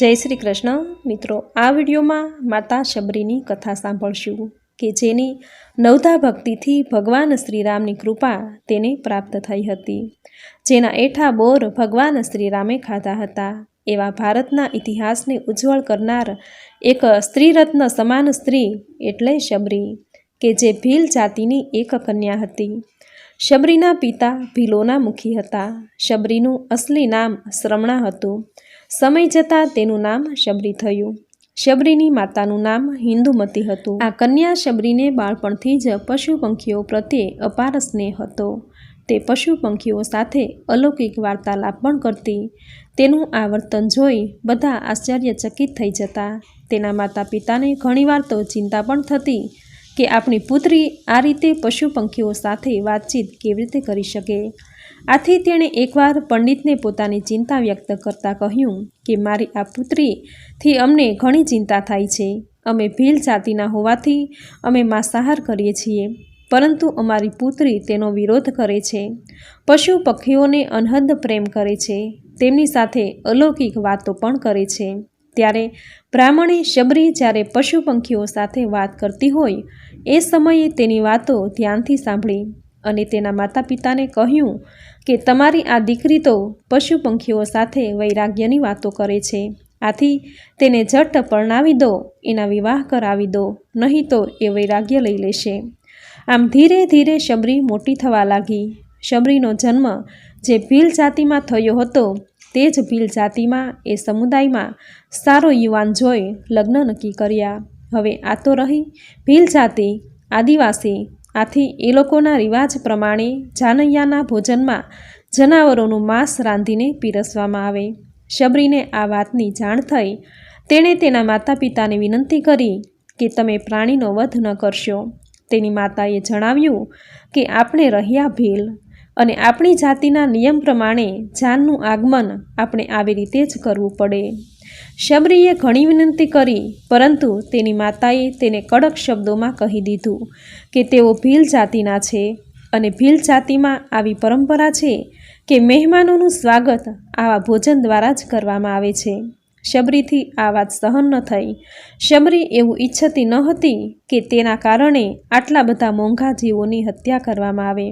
જય શ્રી કૃષ્ણ. મિત્રો, આ વિડીયોમાં માતા શબરીની કથા સાંભળશું કે જેની નવધા ભક્તિથી ભગવાન શ્રીરામની કૃપા તેને પ્રાપ્ત થઈ હતી. જેના એઠા બોર ભગવાન શ્રીરામે ખાધા હતા. એવા ભારતના ઇતિહાસને ઉજ્જવળ કરનાર એક સ્ત્રીરત્ન સમાન સ્ત્રી એટલે શબરી, કે જે ભીલ જાતિની એક કન્યા હતી. શબરીના પિતા ભીલોના મુખી હતા. શબરીનું અસલી નામ શ્રમણા હતું. સમય જતાં તેનું નામ શબરી થયું. શબરીની માતાનું નામ હિન્દુમતી હતું. આ કન્યા શબરીને બાળપણથી જ પશુ પંખીઓ પ્રત્યે અપાર સ્નેહ હતો. તે પશુ પંખીઓ સાથે અલૌકિક વાર્તાલાપ પણ કરતી. તેનું આ વર્તન જોઈ બધા આશ્ચર્યચકિત થઈ જતા. તેના માતા પિતાને ઘણીવાર તો ચિંતા પણ થતી કે આપણી પુત્રી આ રીતે પશુ પંખીઓ સાથે વાતચીત કેવી રીતે કરી શકે? આથી તેણે એકવાર પંડિતને પોતાની ચિંતા વ્યક્ત કરતાં કહ્યું કે, મારી આ પુત્રીથી અમને ઘણી ચિંતા થાય છે. અમે ભીલ જાતિના હોવાથી અમે માંસાહાર કરીએ છીએ, પરંતુ અમારી પુત્રી તેનો વિરોધ કરે છે. પશુ પક્ષીઓને અનહદ પ્રેમ કરે છે. તેમની સાથે અલૌકિક વાતો પણ કરે છે. ત્યારે બ્રાહ્મણે શબરી જ્યારે પશુ પંખીઓ સાથે વાત કરતી હોય, એ સમયે તેની વાતો ધ્યાનથી સાંભળી અને તેના માતા પિતાને કહ્યું કે તમારી આ દીકરી તો પશુ પંખીઓ સાથે વૈરાગ્યની વાતો કરે છે. આથી તેને ઝટ પરણાવી દો, એના વિવાહ કરાવી દો, નહીં તો એ વૈરાગ્ય લઈ લેશે. આમ ધીરે ધીરે શબરી મોટી થવા લાગી. શબરીનો જન્મ જે ભીલ જાતિમાં થયો હતો, તે જ ભીલ જાતિમાં એ સમુદાયમાં સારો યુવાન જોઈ લગ્ન નક્કી કર્યા. હવે આ તો રહી ભીલ જાતિ, આદિવાસી આથી એ લોકોના રિવાજ પ્રમાણે જાનૈયાના ભોજનમાં જનાવરોનું માંસ રાંધીને પીરસવામાં આવે. શબરીને આ વાતની જાણ થઈ. તેણે તેના માતા પિતાને વિનંતી કરી કે તમે પ્રાણીનો વધ ન કરશો. તેની માતાએ જણાવ્યું કે આપણે રહ્યા ભીલ. અને આપણી જાતિના નિયમ પ્રમાણે જાનનું આગમન આપણે આવી રીતે જ કરવું પડે. શબરીએ ઘણી વિનંતી કરી, પરંતુ તેની માતાએ તેને કડક શબ્દોમાં કહી દીધું કે તેઓ ભીલ જાતિના છે અને ભીલ જાતિમાં આવી પરંપરા છે કે મહેમાનોનું સ્વાગત આવા ભોજન દ્વારા જ કરવામાં આવે છે. શબરીથી આ વાત સહન ન થઈ. શબરી એવું ઈચ્છતી ન હતી કે તેના કારણે આટલા બધા મોંઘા જીવોની હત્યા કરવામાં આવે.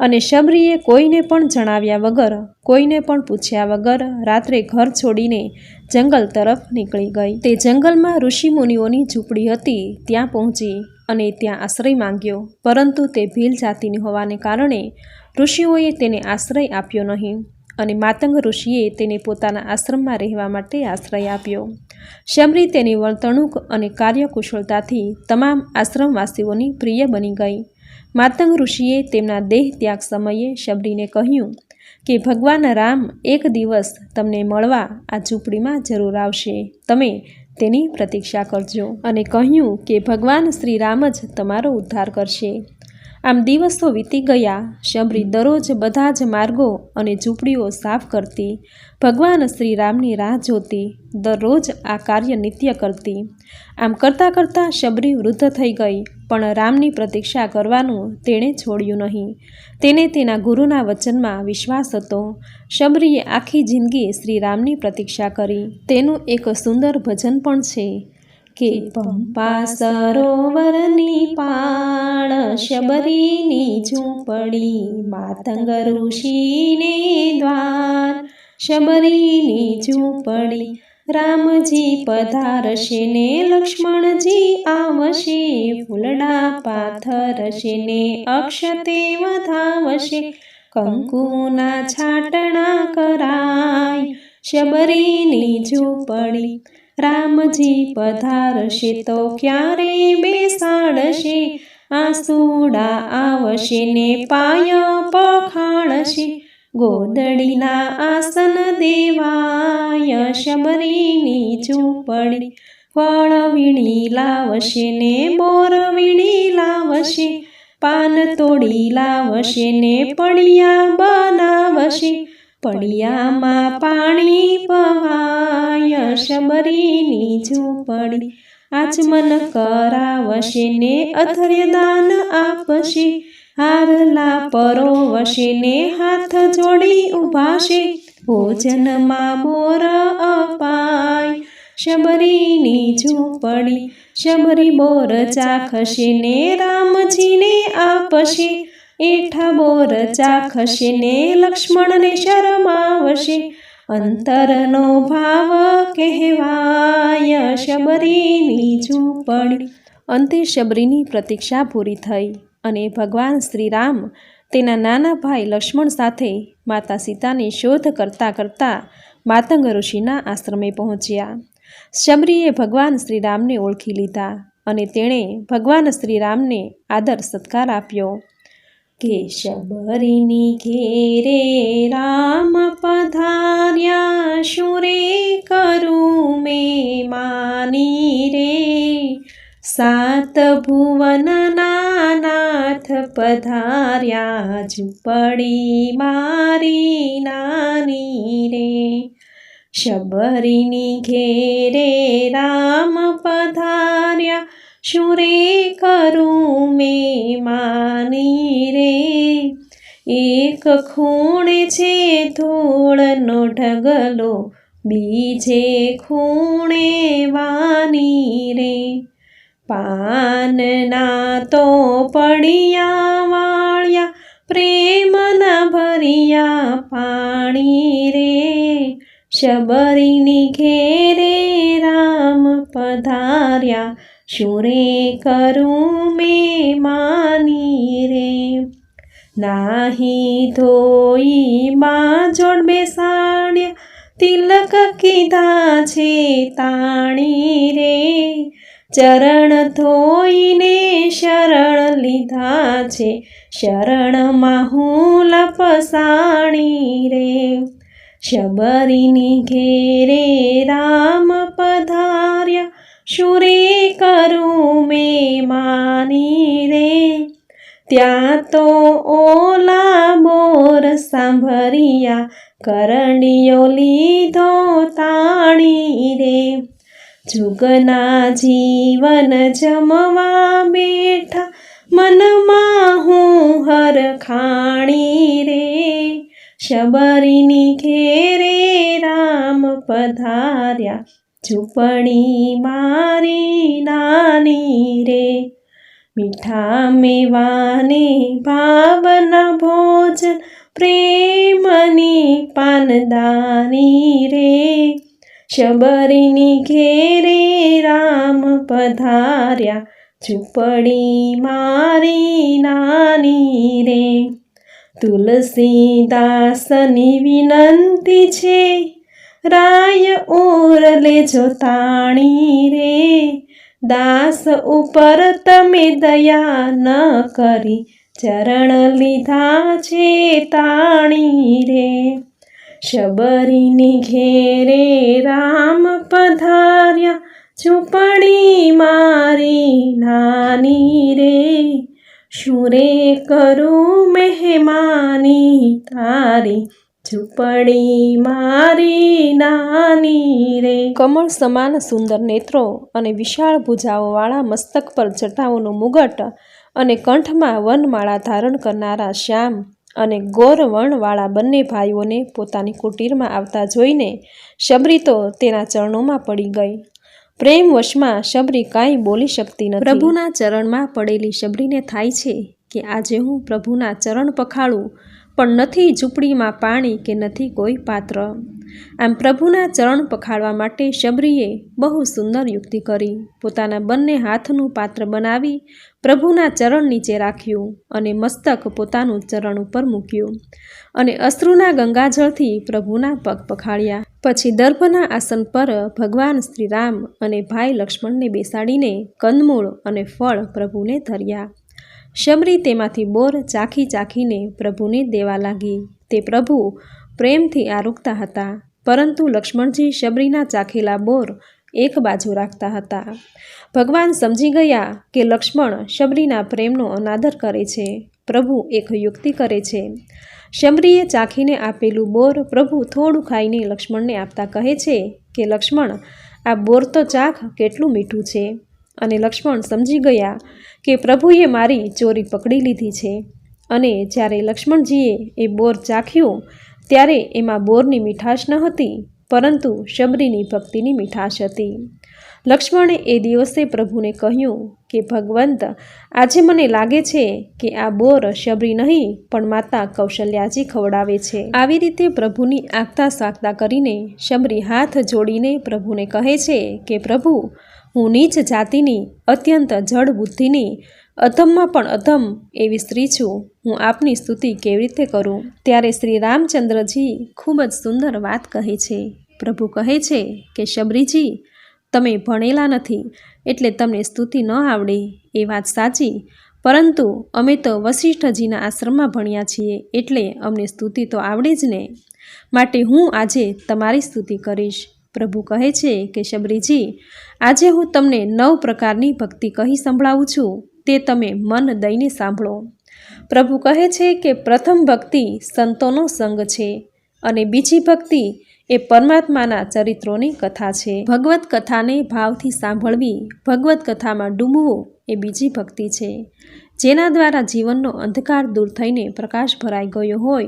અને શબરીએ કોઈને પણ જણાવ્યા વગર, કોઈને પણ પૂછ્યા વગર રાત્રે ઘર છોડીને જંગલ તરફ નીકળી ગઈ. તે જંગલમાં ઋષિમુનિઓની ઝૂંપડી હતી, ત્યાં પહોંચી અને ત્યાં આશ્રય માંગ્યો. પરંતુ તે ભીલ જાતિની હોવાને કારણે ઋષિઓએ તેને આશ્રય આપ્યો નહીં. અને માતંગ ઋષિએ તેને પોતાના આશ્રમમાં રહેવા માટે આશ્રય આપ્યો. શબરી તેની વર્તણૂક અને કાર્યકુશળતાથી તમામ આશ્રમવાસીઓની પ્રિય બની ગઈ. માતંગ ઋષિએ તેમના દેહ ત્યાગ સમયે શબરીને કહ્યું કે, ભગવાન રામ એક દિવસ તમને મળવા આ ઝૂંપડીમાં જરૂર આવશે. તમે તેની પ્રતીક્ષા કરજો. અને કહ્યું કે, ભગવાન શ્રી રામ જ તમારો ઉદ્ધાર કરશે. આમ દિવસો વીતી ગયા. શબરી દરરોજ બધા જ માર્ગો અને ઝૂંપડીઓ સાફ કરતી. ભગવાન શ્રી રામની રાહ જોતી. દરરોજ આ કાર્ય નિત્ય કરતી. આમ કરતાં કરતાં શબરી વૃદ્ધ થઈ ગઈ. પણ રામની પ્રતીક્ષા કરવાનું તેણે છોડ્યું નહીં. તેને તેના ગુરુના વચનમાં વિશ્વાસ હતો. શબરીએ આખી જિંદગી શ્રી રામની પ્રતીક્ષા કરી. તેનું એક સુંદર ભજન પણ છે. કે પંપા સરોવરની પાળ શબરીની ઝૂંપડી માતંગ ઋષિને દ્વાર શબરીની ઝૂંપડી રામજી પધારશે ને લક્ષ્મણજી આવશે ફૂલડા પાથરશે ને અક્ષતે વધાવશે કંકુના છાટણા કરાય શબરીની ઝૂંપડી. રામજી પધારશે તો ક્યારે બેસાડશે. આસુડા આવશે ને પાય પખાળશે ગોદડીના આસન દેવાય શબરીની ઝૂંપડી. ફળ વીણી લાવશે ને બોર વીણી લાવશે. પાન તોડી લાવશે ને પડિયા બનાવશે. પડિયામાં પાણી પવાય શબરીની ઝૂંપડી આચમન કરાવશે ને અથર્ય દાન આપશે. હારલા પરોવશે ને હાથ જોડી ઊભાશે ભોજનમાં બોર અપાય શબરીની ઝૂંપડી શબરી બોર ચાખશે ને રામજીને આપશે. એઠા બોર ચાખશે ને લક્ષ્મણને શરમાવશે. અંતરનો ભાવ કહેવાય શબરીની ઝૂંપડી. અંતે શબરીની પ્રતીક્ષા પૂરી થઈ અને ભગવાન શ્રીરામ તેના નાના ભાઈ લક્ષ્મણ સાથે માતા સીતાની શોધ કરતા કરતા માતંગ ઋષિના આશ્રમે પહોંચ્યા. શબરીએ ભગવાન શ્રીરામને ઓળખી લીધા અને તેણે ભગવાન શ્રીરામને આદર સત્કાર આપ્યો. કે શબરીની ઘેરે રામ પધાર્યા શું રે કરું મેં માની રે સાત ભુવનના નાથ પધાર્યા ઝૂંપડી મારી નાની રે શબરીની ઘેરે રામ પધાર્યા શું કરું મેં માની રે એક ખૂણે છે ધૂળનો ઢગલો બીજે ખૂણે વાની રે પાનના તો પડિયા વાળ્યા પ્રેમના ભરિયા પાણી રે શબરીની ઘેરે રામ પધાર્યા શું રે કરું મેં માની રે નાહી ધોઈ માં જોડ બેસાડ્યા તિલક કીધા છે તાણી રે ચરણ ધોઈને શરણ લીધા છે શરણમાં હું લપસાણી રે શબરીની ઘેરે રામ પધાર્યા શુરે કરું મેં માની રે ત્યાં તો ઓલા બોર સાંભળ્યા કરણીયો લીધો તાણી રે જુગના જીવન જમવા બેઠા મનમાં હું હર ખાણી રે શબરીની ઘેરે રામ પધાર્યા ઝૂંપડી મારી નાની રે મીઠા મેવાને ભાવના ભોજન પ્રેમની પાનદાની રે શબરીની ઘેરે રામ પધાર્યા ઝૂંપડી મારી નાની રે તુલસીદાસની વિનંતી છે, રાય ઓર લેજો તાણી રે, દાસ ઉપર તમે દયા ન કરી, ચરણ લીધા છે તાણી રે. શબરીની ઘેરે રામ પધાર્યા, ઝૂંપડી મારી નાની રે શું રે કરું મહેમાની તારી, ઝૂંપડી મારી નાની રે. કમળ સમાન સુંદર નેત્રો અને વિશાળ ભુજાઓવાળા મસ્તક પર જટાઓનો મુગટ અને કંઠમાં વનમાળા ધારણ કરનારા શ્યામ અને ગોરવણવાળા બંને ભાઈઓને પોતાની કુટીરમાં આવતા જોઈને શબરી તો તેના ચરણોમાં પડી ગઈ. પ્રેમવશમાં શબરી કાંઈ બોલી શકતી નથી. પ્રભુના ચરણમાં પડેલી શબરીને થાય છે કે આજે હું પ્રભુના ચરણ પખાળું, પણ નથી ઝૂંપડીમાં પાણી કે નથી કોઈ પાત્ર. આમ પ્રભુના ચરણ પખાડવા માટે શબરીએ બહુ સુંદર યુક્તિ કરી. પોતાના બંને હાથનું પાત્ર બનાવી પ્રભુના ચરણ નીચે રાખ્યું અને મસ્તક પોતાનું ચરણ ઉપર મૂક્યું અને અશ્રુના ગંગાજળથી પ્રભુના પગ પખાડ્યા પછી દર્ભના આસન પર ભગવાન શ્રીરામ અને ભાઈ લક્ષ્મણને બેસાડીને કંદમૂળ અને ફળ પ્રભુને ધર્યા. શબરી તેમાંથી બોર ચાખી ચાખીને પ્રભુને દેવા લાગી. તે પ્રભુ પ્રેમથી આરોગતા હતા. પરંતુ લક્ષ્મણજી શબરીના ચાખેલા બોર એક બાજુ રાખતા હતા. ભગવાન સમજી ગયા કે લક્ષ્મણ શબરીના પ્રેમનો અનાદર કરે છે. પ્રભુ એક યુક્તિ કરે છે. શબરીએ ચાખીને આપેલું બોર પ્રભુ થોડું ખાઈને લક્ષ્મણને આપતા કહે છે કે, લક્ષ્મણ, આ બોર તો ચાખ, કેટલું મીઠું છે. અને લક્ષ્મણ સમજી ગયા કે પ્રભુએ મારી ચોરી પકડી લીધી છે. અને જ્યારે લક્ષ્મણજીએ એ બોર ચાખ્યું ત્યારે એમાં બોરની મીઠાશ ન હતી, પરંતુ શબરીની ભક્તિની મીઠાશ હતી. લક્ષ્મણે એ દિવસે પ્રભુને કહ્યું કે, ભગવંત, આજે મને લાગે છે કે આ બોર શબરી નહીં, પણ માતા કૌશલ્યાજી ખવડાવે છે. આવી રીતે પ્રભુની આગતા સાગતા કરીને શબરી હાથ જોડીને પ્રભુને કહે છે કે, પ્રભુ, હું નીચ જાતિની, અત્યંત જડ બુદ્ધિની અધમમાં પણ અધમ એવી સ્ત્રી છું. હું આપની સ્તુતિ કેવી રીતે કરું? ત્યારે શ્રી રામચંદ્રજી ખૂબ જ સુંદર વાત કહે છે. પ્રભુ કહે છે કે, શબરીજી, તમે ભણેલા નથી, એટલે તમને સ્તુતિ ન આવડે. એ વાત સાચી. પરંતુ અમે તો વશિષ્ઠજીના આશ્રમમાં ભણ્યા છીએ, એટલે અમને સ્તુતિ તો આવડે જ ને. માટે હું આજે તમારી સ્તુતિ કરીશ. પ્રભુ કહે છે કે, શબરીજી, આજે હું તમને નવ પ્રકારની ભક્તિ કહી સંભળાવું છું. તે તમે મન દઈને સાંભળો. પ્રભુ કહે છે કે પ્રથમ ભક્તિ સંતોનો સંગ છે અને બીજી ભક્તિ એ પરમાત્માના ચરિત્રોની કથા છે. ભગવત કથાને ભાવથી સાંભળવી, ભગવત કથામાં ડૂબવું એ બીજી ભક્તિ છે. જેના દ્વારા જીવનનો અંધકાર દૂર થઈને પ્રકાશ ભરાઈ ગયો હોય,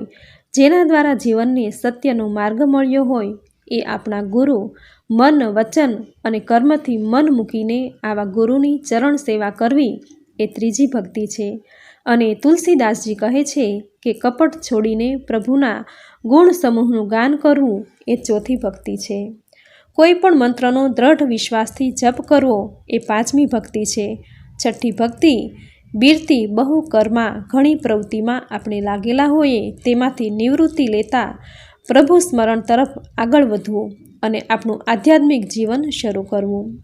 જેના દ્વારા જીવનને સત્યનો માર્ગ મળ્યો હોય, એ આપણા ગુરુ, મન, વચન અને કર્મથી મન મૂકીને આવા ગુરુની ચરણ સેવા કરવી એ ત્રીજી ભક્તિ છે. અને તુલસીદાસજી કહે છે કે કપટ છોડીને પ્રભુના ગુણ સમૂહનું ગાન કરવું એ ચોથી ભક્તિ છે. કોઈ પણ મંત્રનો દ્રઢ વિશ્વાસથી જપ કરવો એ પાંચમી ભક્તિ છે. છઠ્ઠી ભક્તિ બીરતી બહુ કર્મા ઘણી પ્રવૃત્તિમાં આપણે લાગેલા હોઈએ તેમાંથી નિવૃત્તિ લેતા પ્રભુ સ્મરણ તરફ આગળ વધવું અને આપણું આધ્યાત્મિક જીવન શરૂ કરવું.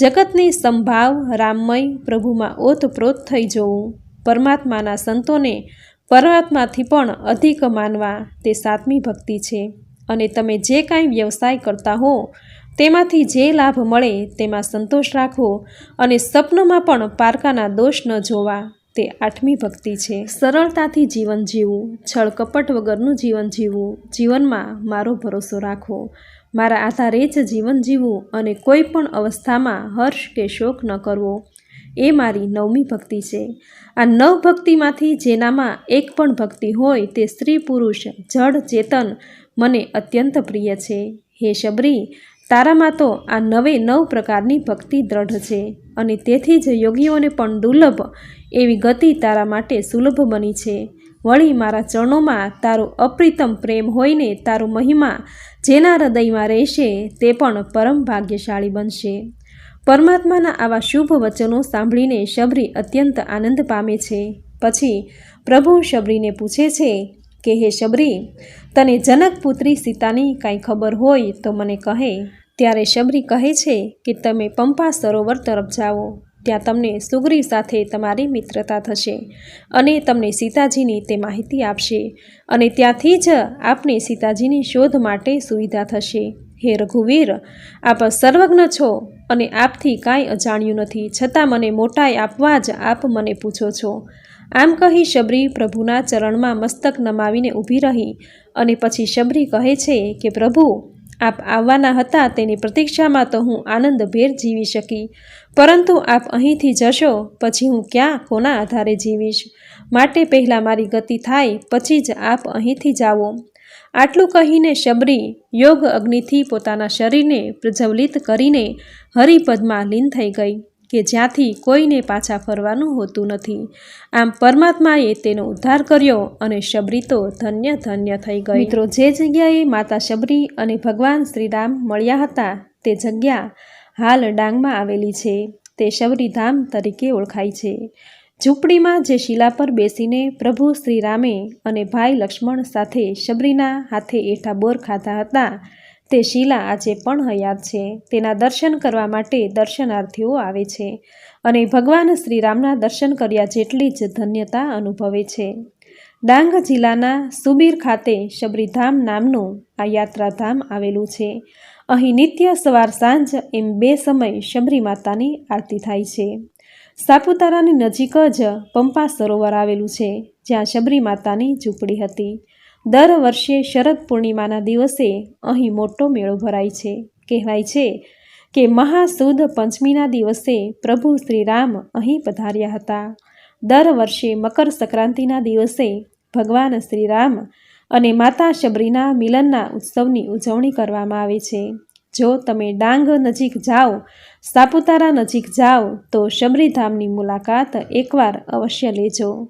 જગતની સંભાવ, રામમય, પ્રભુમાં ઓતપ્રોત થઈ જવું. પરમાત્માના સંતોને પરમાત્માથી પણ અધિક માનવા તે સાતમી ભક્તિ છે. અને તમે જે કાંઈ વ્યવસાય કરતા હો, તેમાંથી જે લાભ મળે તેમાં સંતોષ રાખવો અને સપનોમાં પણ પારકાના દોષ ન જોવા તે આઠમી ભક્તિ છે. સરળતાથી જીવન જીવવું, છળ કપટ વગરનું જીવન જીવવું, જીવનમાં મારો ભરોસો રાખવો મારા આધારે જ જીવન જીવવું અને કોઈ પણ અવસ્થામાં હર્ષ કે શોક ન કરવો. એ મારી નવમી ભક્તિ છે. આ નવ ભક્તિમાંથી જેનામાં એક પણ ભક્તિ હોય તે સ્ત્રી પુરુષ જડ ચેતન મને અત્યંત પ્રિય છે. હે શબરી, તારામાં તો આ નવે નવ પ્રકારની ભક્તિ દ્રઢ છે અને તેથી જ યોગીઓને પણ દુર્લભ એવી ગતિ તારા માટે સુલભ બની છે. વળી મારા ચરણોમાં તારો અપ્રિતમ પ્રેમ હોઈને તારો મહિમા જેના હૃદયમાં રહેશે તે પણ પરમ ભાગ્યશાળી બનશે. પરમાત્માના આવા શુભ વચનો સાંભળીને શબરી અત્યંત આનંદ પામે છે. પછી પ્રભુ શબરીને પૂછે છે કે, હે શબરી, તને જનક પુત્રી સીતાની કાંઈ ખબર હોય તો મને કહે. ત્યારે શબરી કહે છે કે, તમે પંપા સરોવર તરફ જાઓ. ત્યાં તમને સુગ્રીવ સાથે તમારી મિત્રતા થશે અને તમને સીતાજીની તે માહિતી આપશે અને ત્યાંથી જ આપને સીતાજીની શોધ માટે સુવિધા થશે. હે રઘુવીર, આપ સર્વજ્ઞ છો અને આપથી કાંઈ અજાણ્યું નથી, છતાં મને મોટાઈ આપવા જ આપ મને પૂછો છો. આમ કહી શબરી પ્રભુના ચરણમાં મસ્તક નમાવીને ઊભી રહી અને પછી શબરી કહે છે કે, પ્રભુ આપ આવવાના હતા તેની પ્રતીક્ષામાં તો હું આનંદભેર જીવી શકી. પરંતુ આપ અહીંથી જશો, પછી હું ક્યાં કોના આધારે જીવીશ? માટે પહેલાં મારી ગતિ થાય, પછી જ આપ અહીંથી જાઓ. આટલું કહીને શબરી યોગ અગ્નિથી પોતાના શરીરને પ્રજ્વલિત કરીને હરિપદમાં લીન થઈ ગઈ. કે જ્યાંથી કોઈને પાછા ફરવાનું હોતું નથી. આમ પરમાત્માએ તેનો ઉદ્ધાર કર્યો અને શબરી તો ધન્ય ધન્ય થઈ ગઈ. મિત્રો, જે જગ્યાએ માતા શબરી અને ભગવાન શ્રીરામ મળ્યા હતા, તે જગ્યા હાલ ડાંગમાં આવેલી છે. તે શબરીધામ તરીકે ઓળખાય છે. ઝૂંપડીમાં જે શિલા પર બેસીને પ્રભુ શ્રીરામે અને ભાઈ લક્ષ્મણ સાથે શબરીના હાથે એઠા બોર ખાધા હતા તે શિલા આજે પણ હયાત છે. તેના દર્શન કરવા માટે દર્શનાર્થીઓ આવે છે અને ભગવાન શ્રીરામના દર્શન કર્યા જેટલી જ ધન્યતા અનુભવે છે. ડાંગ જિલ્લાના સુબીર ખાતે શબરીધામ નામનું આ યાત્રાધામ આવેલું છે. અહીં નિત્ય સવાર સાંજ એમ બે સમય શબરી માતાની આરતી થાય છે. સાપુતારાની નજીક જ પંપા સરોવર આવેલું છે, જ્યાં શબરી માતાની ઝૂંપડી હતી. દર વર્ષે શરદ પૂર્ણિમાના દિવસે અહીં મોટો મેળો ભરાય છે. કહેવાય છે કે મહાસુદ પંચમીના દિવસે પ્રભુ શ્રીરામ અહીં પધાર્યા હતા. દર વર્ષે મકર સંક્રાંતિના દિવસે ભગવાન શ્રીરામ અને માતા શબરીના મિલનના ઉત્સવની ઉજવણી કરવામાં આવે છે. જો તમે ડાંગ નજીક જાઓ, સાપુતારા નજીક જાઓ, તો શબરીધામની મુલાકાત એકવાર અવશ્ય લેજો.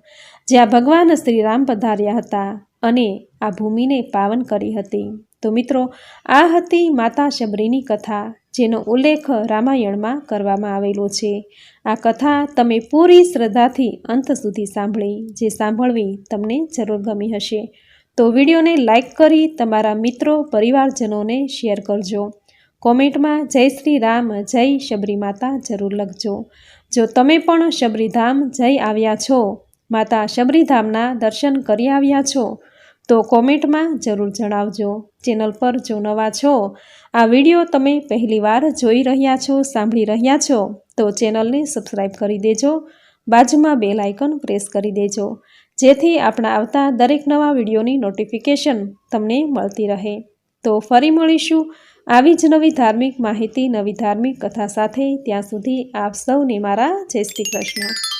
જ્યાં ભગવાન શ્રી રામ પધાર્યા હતા અને આ ભૂમિને પાવન કરી હતી. તો મિત્રો, આ હતી માતા શબરીની કથા, જેનો ઉલ્લેખ રામાયણમાં કરવામાં આવેલો છે. આ કથા તમે પૂરી શ્રદ્ધાથી અંત સુધી સાંભળી, જે સાંભળવી તમને જરૂર ગમી હશે. તો વિડીયોને લાઈક કરી તમારા મિત્રો, પરિવારજનોને શેર કરજો. કોમેન્ટમાં જય શ્રી રામ, જય શબરી માતા જરૂર લખજો. જો તમે પણ શબરીધામ જઈ આવ્યા છો માતા શબરીધામના દર્શન કરી આવ્યા છો, તો કોમેન્ટમાં જરૂર જણાવજો. ચેનલ પર જો નવા છો, આ વીડિયો તમે પહેલીવાર જોઈ રહ્યા છો, સાંભળી રહ્યા છો, તો ચેનલને સબસ્ક્રાઈબ કરી દેજો. બાજુમાં બેલ આઇકન પ્રેસ કરી દેજો, જેથી આપણા આવતા દરેક નવા વિડીયોની નોટિફિકેશન તમને મળતી રહે. તો ફરી મળીશું આવી જ નવી ધાર્મિક માહિતી, નવી ધાર્મિક કથા સાથે. ત્યાં સુધી આપ સૌને મારા જય શ્રી કૃષ્ણ.